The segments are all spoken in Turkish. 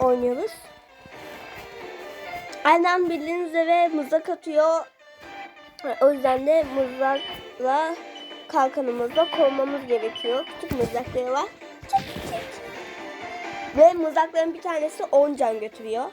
oynuyoruz. Annem bildiğiniz üzere mızrak atıyor. O yüzden de mızrakla kalkanımızla korumamız gerekiyor. Küçük mızrakları var. Çek çek. Ve mızrakların bir tanesi 10 can götürüyor.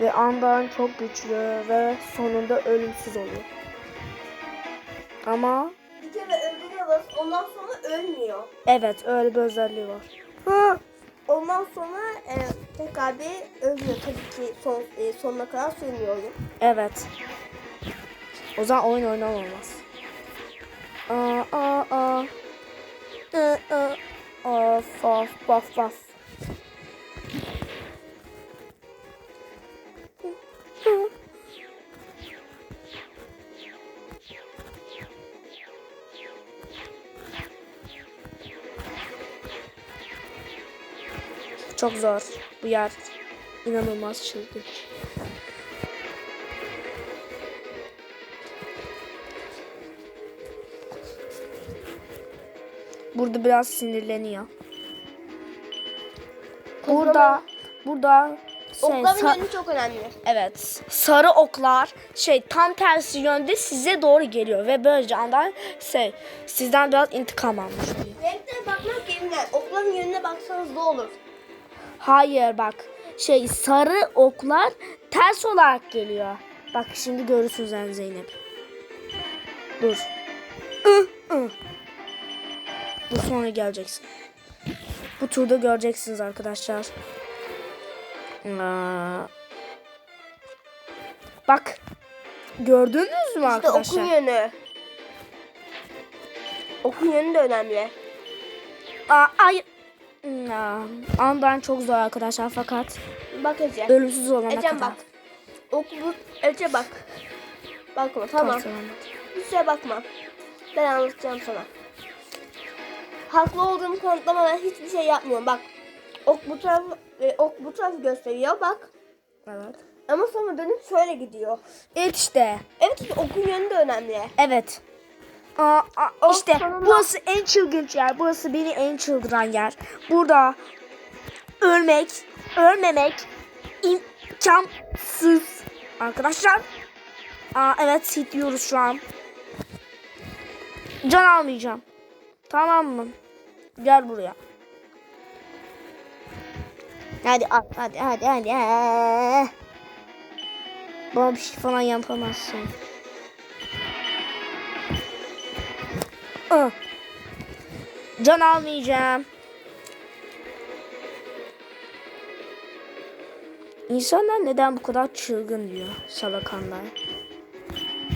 Ve Andan çok güçlü ve sonunda ölümsüz oluyor. Ama Bir kere öldürüyoruz. Ondan sonra ölmüyor. evet öyle bir özelliği var. Hı. Ondan sonra e, tekrar bir ölüyor. Tabii ki son, e, sonuna kadar oyun. Evet. O zaman oyun oynanamaz. Aa aa aa. Aa aa. Of of of of. Çok zor. Bu yer inanılmaz çılgın. Burada biraz sinirleniyor. Burada burada şey, Okların yönü çok önemli. evet sarı oklar şey tam tersi yönde size doğru geliyor ve böylece andan şey sizden biraz intikam almış oluyor. Renklere bakmak yerine okların yönüne baksanız da olur. Hayır bak şey sarı oklar ters olarak geliyor. Bak şimdi görürsünüz yani Zeynep. Dur. Bu sonra geleceksin. Bu turda göreceksiniz arkadaşlar. Aa. Bak. Gördünüz mü İşte arkadaşlar? okun yönü. Okun yönü de önemli. Aa, ay. Aa, Andan çok zor arkadaşlar fakat Bak Ece. ölümsüz olana Ecem kadar. bak. Oku bu. Ece bak. Bakma tamam. Tamam. Hiç şeye bakma. Ben anlatacağım sana. Haklı olduğumu kanıtlamadan hiçbir şey yapmıyorum. Bak. Ok bu taraf, e, ok bu tarafı gösteriyor bak. Evet. Ama sonra dönüp şöyle gidiyor. Evet işte. Evet işte okun yönü de önemli. Evet. Aa, aa, işte sonunda- burası en çılgınç yer. Burası beni en çıldıran yer. Burada ölmek, ölmemek imkansız. Arkadaşlar. Aa, evet hit diyoruz şu an. Can almayacağım. Tamam mı? Gel buraya. Hadi al, hadi hadi hadi. Bana bir şey falan yapamazsın. Ah. Can almayacağım. İnsanlar neden bu kadar çılgın diyor salakanlar.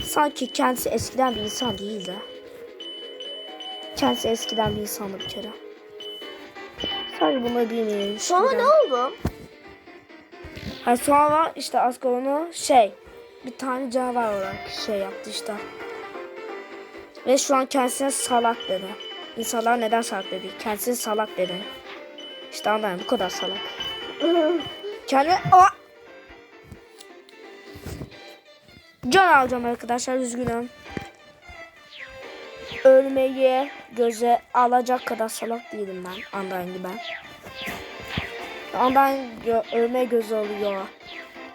Sanki kendisi eskiden bir insan değil de. Kendisi eskiden bir insandı bir kere. Sadece bunları bilmeyelim. Sonra ne oldu? Ha sonra işte Asko onu şey bir tane canavar olarak şey yaptı işte. Ve şu an kendisine salak dedi. İnsanlar neden salak dedi? Kendisine salak dedi. İşte anlayın bu kadar salak. Kendi... Aa! Can alacağım arkadaşlar üzgünüm. Ölmeyi göze alacak kadar salak değilim ben. Anlayın gibi ben. Ondan gö- ölmeye göz alıyor.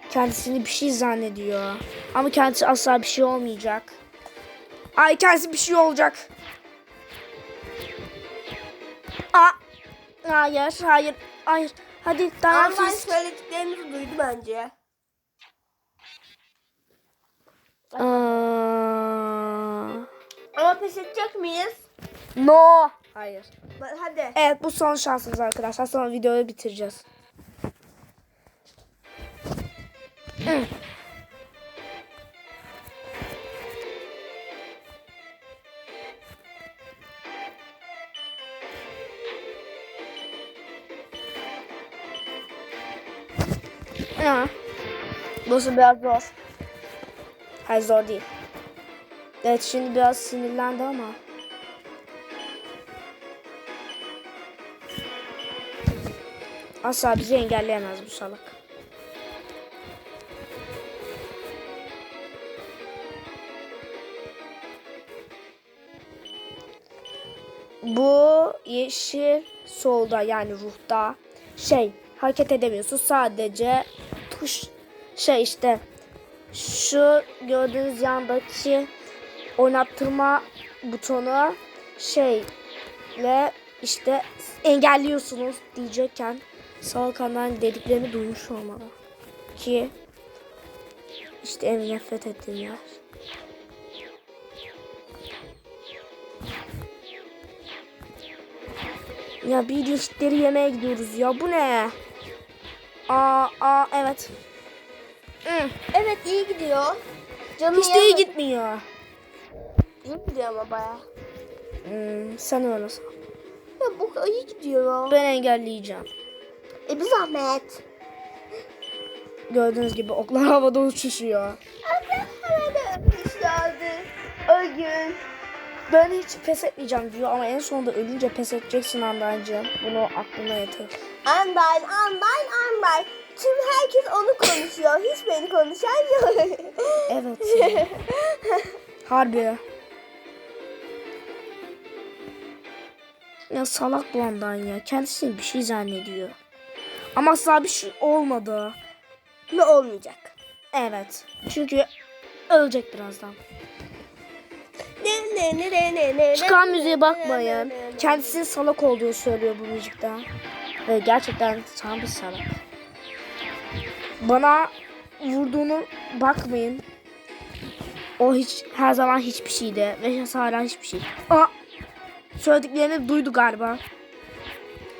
Kendisini bir şey zannediyor. Ama kendisi asla bir şey olmayacak. Ay kendisi bir şey olacak. Aa, hayır, hayır, hayır. Hadi dayan Anlar fist. söylediklerimizi duydu bence. Aa, Ama pes edecek miyiz? no. Hayır. Hadi. Evet bu son şansımız arkadaşlar. Sonra videoyu bitireceğiz. Ya. Burası biraz zor. Hayır zor değil. Evet şimdi biraz sinirlendi ama. Asla bizi engelleyemez bu salak. Bu yeşil solda yani ruhta şey hareket edemiyorsun sadece şey işte şu gördüğünüz yandaki oynattırma butonu şeyle işte engelliyorsunuz diyecekken Salkan'dan dediklerini duymuş olmalı ki işte en nefret ettiğim yer. Ya bir ilişkileri yemeğe gidiyoruz ya bu ne? Aa, aa evet. Hı, Evet iyi gidiyor. Canım Hiç de iyi gitmiyor. İyi gidiyor ama baya. Hmm, sen öyle san. Ya bu iyi gidiyor. Ben engelleyeceğim. E bir zahmet. Gördüğünüz gibi oklar havada uçuşuyor. Anne herhalde ölmüşlerdi. O gün. Ben hiç pes etmeyeceğim diyor ama en sonunda ölünce pes edeceksin Andancığım. Bunu aklına yatır. Andayn, andayn, andayn. Tüm herkes onu konuşuyor. Hiç beni konuşan yok. Evet. ya. Harbi. Ya salak bu Andan ya. Kendisi bir şey zannediyor. Ama asla bir şey olmadı. ne olmayacak? Evet. Çünkü ölecek birazdan. Ne ne ne ne ne. Çıkan müziğe bakmayın. Kendisinin salak olduğunu söylüyor bu müzikte. Ve gerçekten tam bir salak. Bana vurduğunu bakmayın. O hiç her zaman hiçbir şeydi ve hala hiçbir şey. Aa, söylediklerini duydu galiba.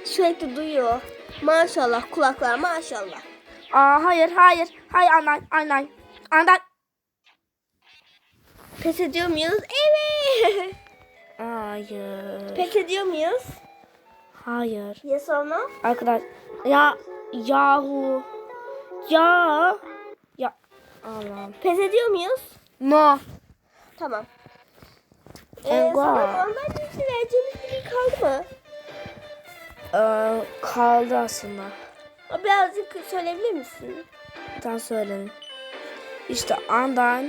Sürekli duyuyor. Maşallah kulaklar maşallah. Aa hayır hayır. Hayır anay anay. Anay. Pes ediyor muyuz? Evet. Hayır. Pes ediyor muyuz? Hayır. Yes or no? Arkadaş ya yahu ya ya Allah'ım. Pes ediyor muyuz? No. Tamam. Ee, sana ondan birisi vereceğimiz biri kaldı mı? Ee, kaldı aslında. Birazcık söyleyebilir misin? Sen söyleyin. İşte Andan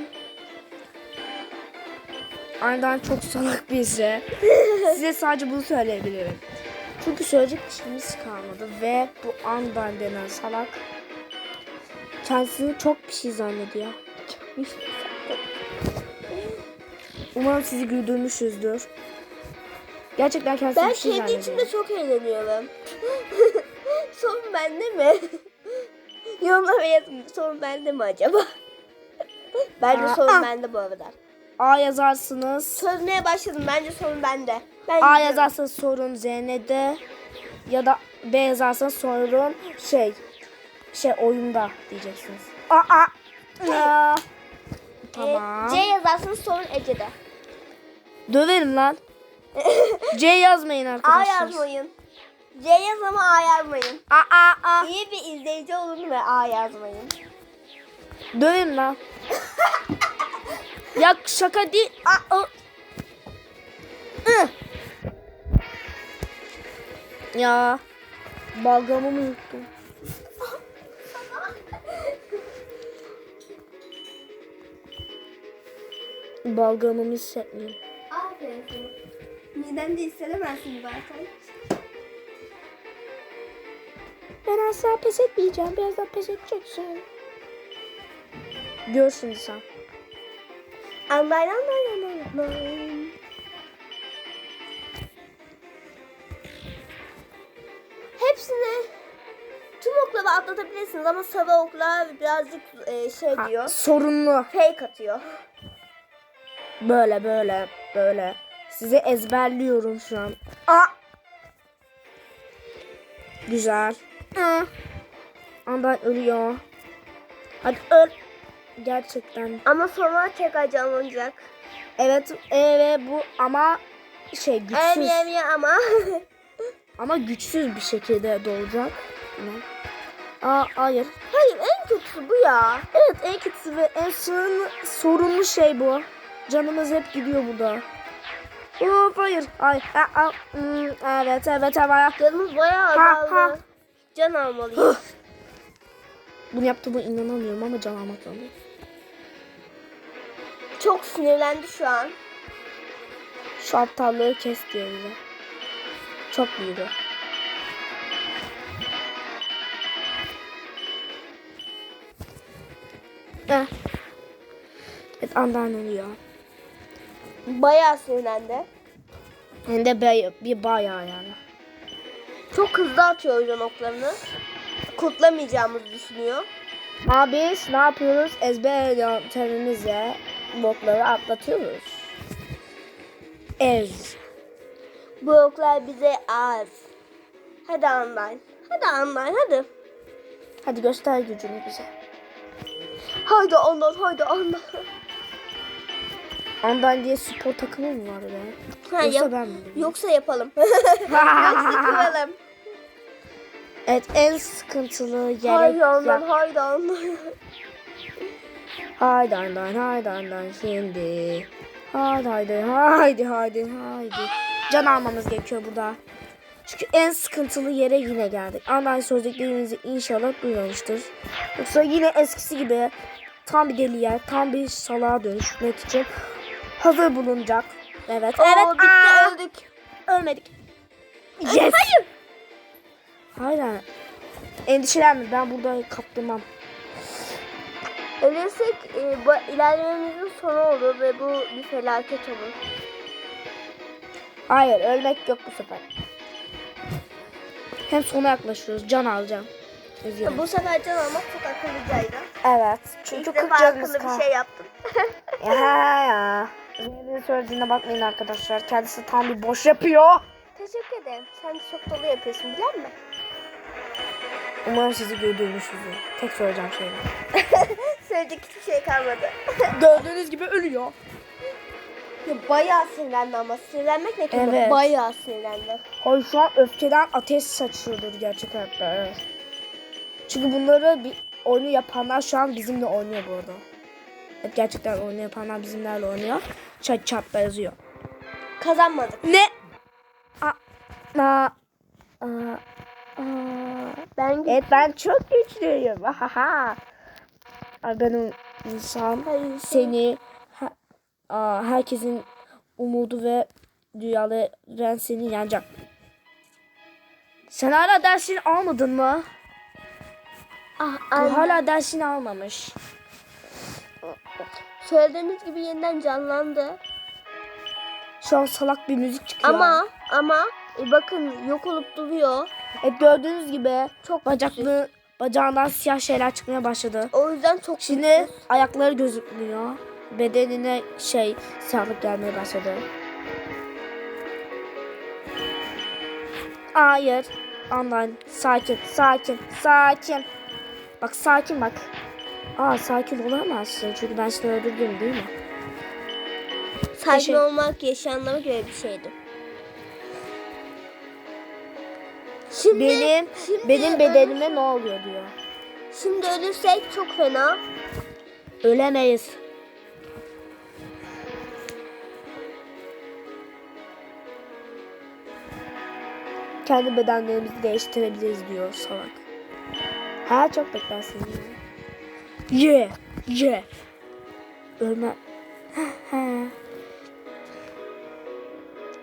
Andan çok salak birisi. Size sadece bunu söyleyebilirim. Çünkü söyleyecek bir şeyimiz kalmadı ve bu Andan denen salak kendisini çok bir şey zannediyor. Umarım sizi güldürmüşüzdür. Gerçekten kendisini Ben bir şey kendi zannediyor. içimde çok eğleniyorum. sorun bende mi? Yorumlara yazın. Sorun bende mi acaba? Bence Aa, sorun aa. bende bu arada. A yazarsınız. Çözmeye başladım. Bence sorun bende. Ben A yazarsanız sorun Z'de ya da B yazarsanız sorun şey şey oyunda diyeceksiniz. A a. Ya. Tamam. C yazarsanız sorun Ece'de. Döverim lan. C yazmayın A arkadaşlar. yazmayın. C yaz ama A yazmayın. A a a. İyi bir izleyici olun ve A yazmayın. Döverim lan. ya şaka değil. A, a. Ya balgamı mı yuttum? Balgamımı hissetmiyorum. Aferin sana. Midende hissedemezsin zaten. Ben asla pes etmeyeceğim. Birazdan pes edeceksin. Gör şimdi sen. Anlayın anlayın anlayın. Okları atlatabilirsiniz ama sarı oklar birazcık e, şey Ha, diyor. sorunlu. Fake atıyor. Böyle böyle böyle. Size ezberliyorum şu an. Aa! Güzel. Aa! Andan ölüyor. Hadi öl. Gerçekten. Ama sonra tekrar canlanacak. Evet, evet bu ama şey güçsüz. Ye ama. Ama güçsüz bir şekilde doğacak. Tamam. Aa hayır. Hayır en kötüsü bu ya. Evet en kötüsü ve en sorunlu, sorunlu şey bu. Canımız hep gidiyor burada. Of hayır. Ay, a, a, hmm, evet evet evet. Canımız bayağı azaldı. ha. Can almalıyız. Bunu yaptığıma inanamıyorum ama can almak zorundayım. Çok sinirlendi şu an. Şu aptallığı kes diyor bize. Çok büyüdü. Eh. Evet andan oluyor. Bayağı sinirlendi. Hem de be- bir bayağı yani. Çok hızlı atıyor yüzden oklarını. Kutlamayacağımızı düşünüyor. Ama biz ne yapıyoruz? Ezber yöntemimizle bokları atlatıyoruz. Ez. Bu oklar bize az. Hadi online. Hadi online hadi. Hadi göster gücünü bize. Haydi online haydi online. Ondan diye spor takımı mı var be? Ha, Yoksa yap- ben mi? Yoksa yapalım. Yoksa kıralım. evet en sıkıntılı yere Haydi yap. haydi online. Haydi andan haydi andan şimdi. Haydi haydi haydi haydi haydi. Can almamız gerekiyor burada. Çünkü en sıkıntılı yere yine geldik. Andan sözlüklerimizi inşallah duymamıştır. Yoksa yine eskisi gibi tam bir deliye, tam bir salağa dönüşmek için hazır bulunacak. Evet, Evet evet. bitti Aa, öldük. ölmedik. Yes. Hayır. Hayır. hayır. Endişelenme ben burada kaptırmam. Ölürsek e, bu ilerlememizin sonu olur ve bu bir felaket olur. Hayır ölmek yok bu sefer. Hem sona yaklaşıyoruz. Can alacağım. Üzgünüm. Bu sefer can almak çok akıllıcaydı. Evet. Çünkü İlk 40 defa akıllı bir şey yaptım. Ya ya. Zeynep'in söylediğine bakmayın arkadaşlar. Kendisi tam bir boş yapıyor. Teşekkür ederim. Sen çok dolu yapıyorsun biliyor musun? Umarım sizi gördüğümüşüzdür. Tek söyleyeceğim şey. Söyleyecek hiçbir şey kalmadı. Gördüğünüz gibi ölüyor. Ya bayağı sinirlendi ama sinirlenmek ne kelime? Evet. Bayağı sinirlendi. Hayır şu an öfkeden ateş saçıyordur gerçek hayatta. Evet. Çünkü bunları bir oyunu yapanlar şu an bizimle oynuyor bu arada. Evet gerçekten oyunu yapanlar bizimlerle oynuyor. Chat chatta yazıyor. Kazanmadık. Ne? A, a, a, a. Ben Evet ben çok güçlüyüm. Ahaha. Ay, Ben o insan Hayır, seni ha- aa, herkesin umudu ve dünyalı ren seni yenecek. Sen hala dersini almadın mı? Ah, Bu hala dersini almamış. Söylediğiniz gibi yeniden canlandı. Şu an salak bir müzik çıkıyor. Ama ama e, bakın yok olup duruyor. Evet gördüğünüz gibi Çok bacaklı bacağından siyah şeyler çıkmaya başladı. O yüzden çok Şimdi ayakları gözükmüyor. Bedenine şey sağlık gelmeye başladı. Hayır. Online. Sakin. Sakin. Sakin. Bak sakin bak. Aa sakin olamazsın. Çünkü ben seni öldürdüm değil mi? sakin Teşekkür- olmak yaşayanlara göre bir şeydi. Şimdi, Benim şimdi benim bedenime ne oluyor diyor. Şimdi ölürsek çok fena. Ölemeyiz. Kendi bedenlerimizi değiştirebiliriz diyor salak. Ha çok beklersin. Ye, ye. Ölme.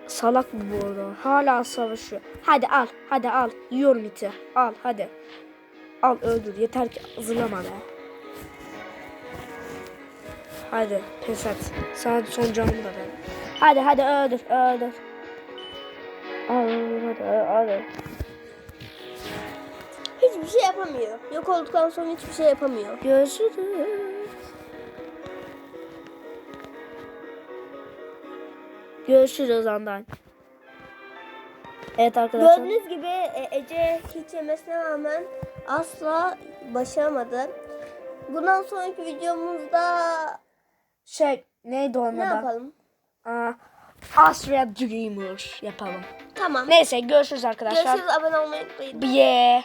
salak bu bu arada. Hala savaşıyor. Hadi al, hadi al. Yiyorum iti. Al, hadi. Al öldür. Yeter ki hazırlama be. Hadi pes et. Sana son canımı da ver. Hadi hadi öldür öldür. Hiçbir şey yapamıyor. Yok olduktan sonra hiçbir şey yapamıyor. Görüşürüz. Görüşürüz andan. Evet arkadaşlar. Gördüğünüz gibi e, Ece hiç yemesine rağmen asla başaramadı. Bundan sonraki videomuzda Şey neydi onun ne yapalım? Aa, Austria Dreamer yapalım. Tamam. Neyse görüşürüz arkadaşlar. Görüşürüz. Abone olmayı unutmayın. Bye.